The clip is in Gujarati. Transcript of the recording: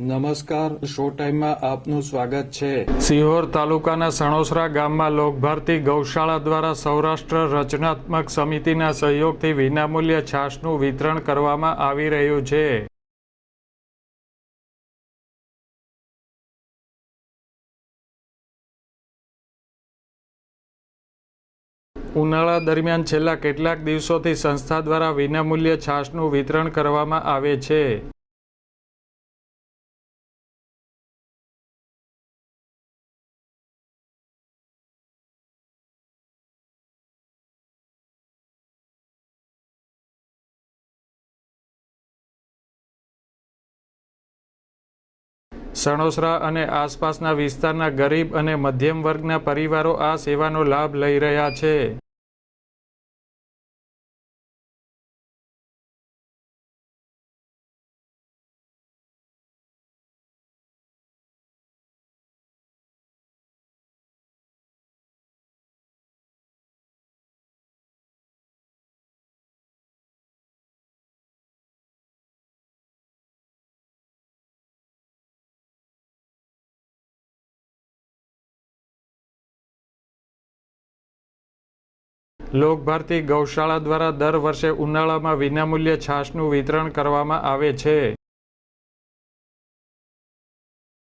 નમસ્કાર શો ટાઈમમાં આપનું સ્વાગત છે. સિહોર તાલુકાના સણોસરા ગામમાં લોકભારતી ગૌશાળા દ્વારા સૌરાષ્ટ્ર રચનાત્મક સમિતિના સહયોગથી વિનામૂલ્ય છાશનું વિતરણ કરવામાં આવી રહ્યું છે. ઉનાળા દરમિયાન છેલ્લા કેટલાક દિવસોથી સંસ્થા દ્વારા વિનામૂલ્ય છાશનું વિતરણ કરવામાં આવે છે. સણોસરા અને આસપાસના વિસ્તારના ગરીબ અને મધ્યમ વર્ગના પરિવારો આ સેવાનો લાભ લઈ રહ્યા છે. લોકભારતી ગૌશાળા દ્વારા દર વર્ષે ઉનાળામાં વિનામૂલ્ય છાશનું વિતરણ કરવામાં આવે છે.